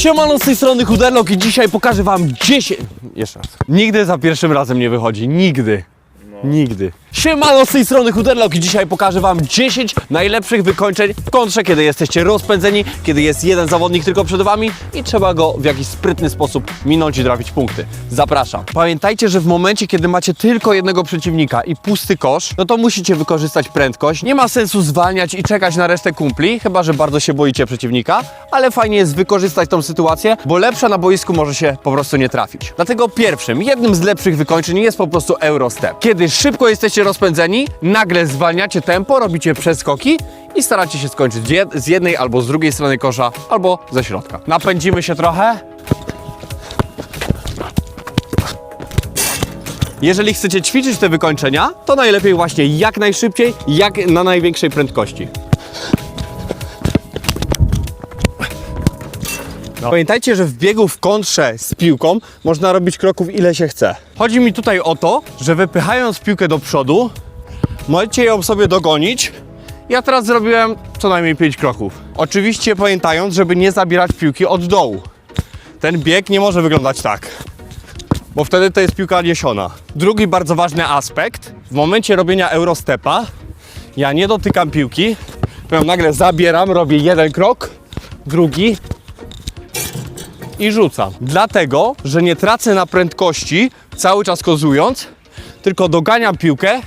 Siemano, z tej strony Huderlok i dzisiaj pokażę wam 10... Jeszcze raz. Nigdy za pierwszym razem nie wychodzi, nigdy. Nigdy. Siemano, z tej strony Huderlok i dzisiaj pokażę wam 10 najlepszych wykończeń w kontrze, kiedy jesteście rozpędzeni, kiedy jest jeden zawodnik tylko przed wami i trzeba go w jakiś sprytny sposób minąć i trafić punkty. Zapraszam. Pamiętajcie, że w momencie, kiedy macie tylko jednego przeciwnika i pusty kosz, no to musicie wykorzystać prędkość. Nie ma sensu zwalniać i czekać na resztę kumpli, chyba że bardzo się boicie przeciwnika, ale fajnie jest wykorzystać tą sytuację, bo lepsza na boisku może się po prostu nie trafić. Dlatego pierwszym, jednym z lepszych wykończeń jest po prostu Eurostep. Kiedy szybko jesteście rozpędzeni, nagle zwalniacie tempo, robicie przeskoki i staracie się skończyć z jed- z jednej albo z drugiej strony kosza, albo ze środka. Napędzimy się trochę. Jeżeli chcecie ćwiczyć te wykończenia, to najlepiej właśnie jak najszybciej, jak na największej prędkości. No. Pamiętajcie, że w biegu w kontrze z piłką można robić kroków ile się chce. Chodzi mi tutaj o to, że wypychając piłkę do przodu, możecie ją sobie dogonić. Ja teraz zrobiłem co najmniej 5 kroków. Oczywiście pamiętając, żeby nie zabierać piłki od dołu. Ten bieg nie może wyglądać tak, bo wtedy to jest piłka niesiona. Drugi bardzo ważny aspekt, w momencie robienia Eurostepa, ja nie dotykam piłki, powiem nagle zabieram, robię jeden krok, drugi, i rzucam. Dlatego, że nie tracę na prędkości, cały czas kozując, tylko doganiam piłkę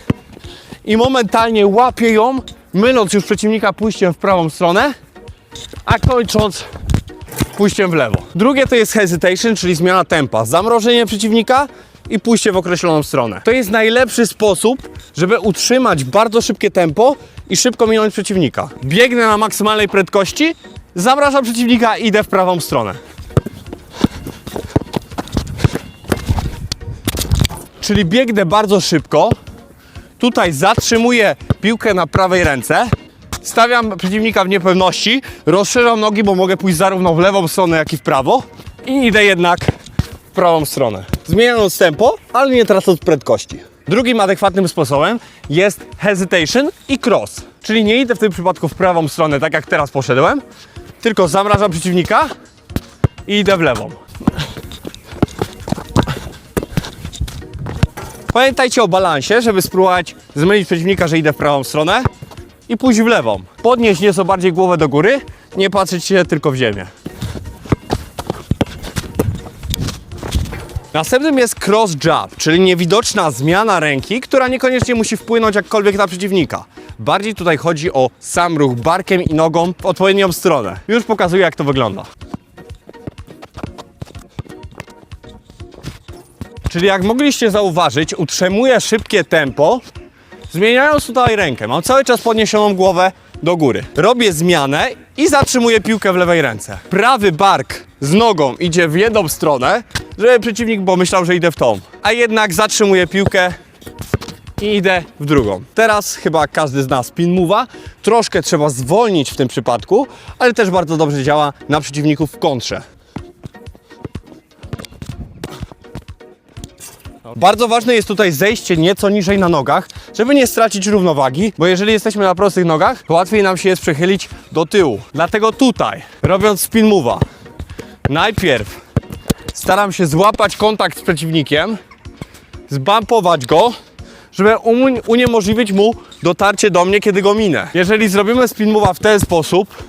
i momentalnie łapię ją, myląc już przeciwnika pójściem w prawą stronę, a kończąc pójściem w lewo. Drugie to jest hesitation, czyli zmiana tempa, zamrożenie przeciwnika i pójście w określoną stronę. To jest najlepszy sposób, żeby utrzymać bardzo szybkie tempo i szybko minąć przeciwnika. Biegnę na maksymalnej prędkości, zamrażam przeciwnika i idę w prawą stronę. Czyli biegnę bardzo szybko. Tutaj zatrzymuję piłkę na prawej ręce. Stawiam przeciwnika w niepewności. Rozszerzam nogi, bo mogę pójść zarówno w lewą stronę, jak i w prawo. I idę jednak w prawą stronę. Zmieniając tempo, ale nie tracąc prędkości. Drugim adekwatnym sposobem jest hesitation i cross. Czyli nie idę w tym przypadku w prawą stronę, tak jak teraz poszedłem, tylko zamrażam przeciwnika i idę w lewą. Pamiętajcie o balansie, żeby spróbować zmylić przeciwnika, że idę w prawą stronę i pójść w lewą. Podnieść nieco bardziej głowę do góry, nie patrzeć się tylko w ziemię. Następnym jest cross jab, czyli niewidoczna zmiana ręki, która niekoniecznie musi wpłynąć jakkolwiek na przeciwnika. Bardziej tutaj chodzi o sam ruch barkiem i nogą w odpowiednią stronę. Już pokazuję jak to wygląda. Czyli jak mogliście zauważyć, utrzymuję szybkie tempo, zmieniając tutaj rękę. Mam cały czas podniesioną głowę do góry. Robię zmianę i zatrzymuję piłkę w lewej ręce. Prawy bark z nogą idzie w jedną stronę, żeby przeciwnik pomyślał, że idę w tą. A jednak zatrzymuję piłkę i idę w drugą. Teraz chyba każdy z nas pin move'a. Troszkę trzeba zwolnić w tym przypadku, ale też bardzo dobrze działa na przeciwników w kontrze. Bardzo ważne jest tutaj zejście nieco niżej na nogach, żeby nie stracić równowagi, bo jeżeli jesteśmy na prostych nogach, to łatwiej nam się jest przechylić do tyłu. Dlatego tutaj, robiąc spin move'a, najpierw staram się złapać kontakt z przeciwnikiem, zbampować go, żeby uniemożliwić mu dotarcie do mnie, kiedy go minę. Jeżeli zrobimy spin move'a w ten sposób,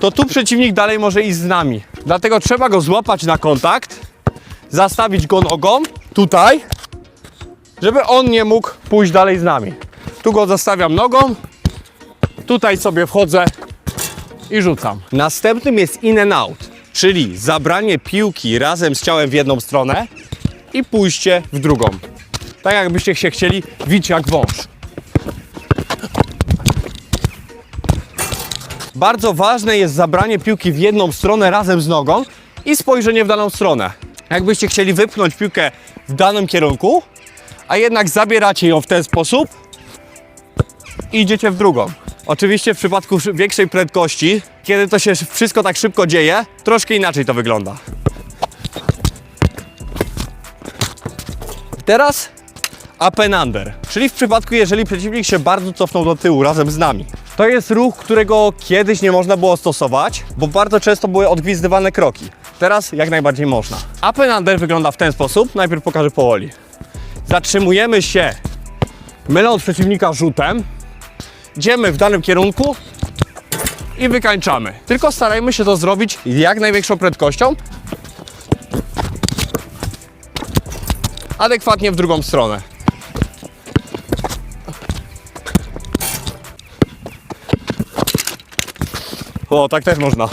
to tu przeciwnik dalej może iść z nami. Dlatego trzeba go złapać na kontakt, zastawić go nogą tutaj, żeby on nie mógł pójść dalej z nami. Tu go zostawiam nogą, tutaj sobie wchodzę i rzucam. Następnym jest in and out, czyli zabranie piłki razem z ciałem w jedną stronę i pójście w drugą. Tak jakbyście się chcieli wić jak wąż. Bardzo ważne jest zabranie piłki w jedną stronę razem z nogą i spojrzenie w daną stronę. Jakbyście chcieli wypchnąć piłkę w danym kierunku, a jednak zabieracie ją w ten sposób i idziecie w drugą. Oczywiście w przypadku większej prędkości, kiedy to się wszystko tak szybko dzieje, troszkę inaczej to wygląda. Teraz up under, czyli w przypadku jeżeli przeciwnik się bardzo cofnął do tyłu razem z nami. To jest ruch, którego kiedyś nie można było stosować, bo bardzo często były odgwizdywane kroki. Teraz jak najbardziej można. Up and under wygląda w ten sposób. Najpierw pokażę powoli. Zatrzymujemy się, myląc przeciwnika rzutem. Idziemy w danym kierunku i wykańczamy. Tylko starajmy się to zrobić jak największą prędkością. Adekwatnie w drugą stronę. O, tak też można.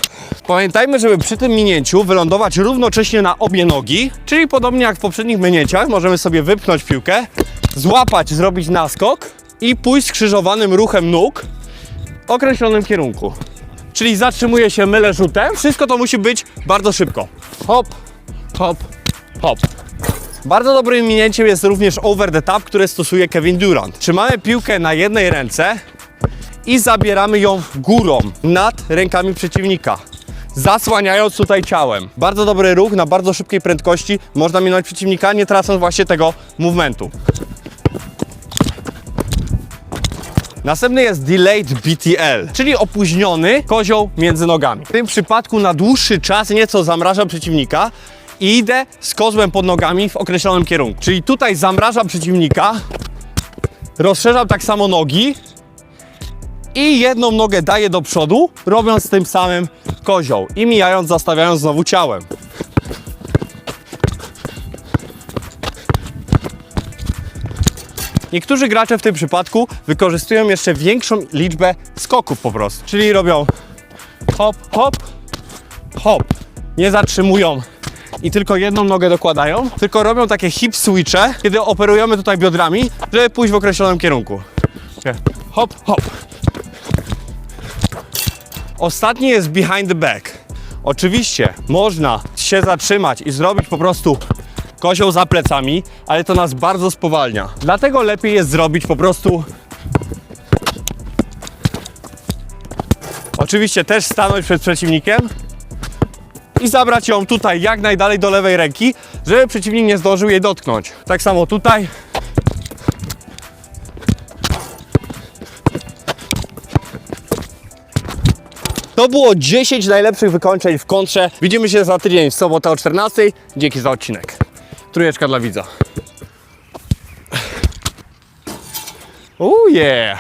Pamiętajmy, żeby przy tym minięciu wylądować równocześnie na obie nogi, czyli podobnie jak w poprzednich minięciach, możemy sobie wypchnąć piłkę, złapać, zrobić naskok i pójść skrzyżowanym ruchem nóg w określonym kierunku. Czyli zatrzymuje się, mylę rzutem. Wszystko to musi być bardzo szybko. Hop, hop, hop. Bardzo dobrym minięciem jest również over the top, które stosuje Kevin Durant. Trzymamy piłkę na jednej ręce i zabieramy ją górą nad rękami przeciwnika. Zasłaniając tutaj ciałem. Bardzo dobry ruch na bardzo szybkiej prędkości. Można minąć przeciwnika, nie tracąc właśnie tego movementu. Następny jest delayed BTL, czyli opóźniony kozioł między nogami. W tym przypadku na dłuższy czas nieco zamrażam przeciwnika i idę z kozłem pod nogami w określonym kierunku. Czyli tutaj zamrażam przeciwnika, rozszerzam tak samo nogi i jedną nogę daję do przodu, robiąc tym samym kozioł i mijając, zastawiając znowu ciałem. Niektórzy gracze w tym przypadku wykorzystują jeszcze większą liczbę skoków po prostu. Czyli robią hop, hop, hop. Nie zatrzymują i tylko jedną nogę dokładają, tylko robią takie hip switche, kiedy operujemy tutaj biodrami, żeby pójść w określonym kierunku. Hop, hop. Ostatni jest behind the back. Oczywiście można się zatrzymać i zrobić po prostu kozioł za plecami, ale to nas bardzo spowalnia. Dlatego lepiej jest zrobić po prostu. Oczywiście też stanąć przed przeciwnikiem i zabrać ją tutaj jak najdalej do lewej ręki, żeby przeciwnik nie zdążył jej dotknąć. Tak samo tutaj. To było 10 najlepszych wykończeń w kontrze. Widzimy się za tydzień w sobotę o 14. Dzięki za odcinek. Trójeczka dla widza. Oh yeah!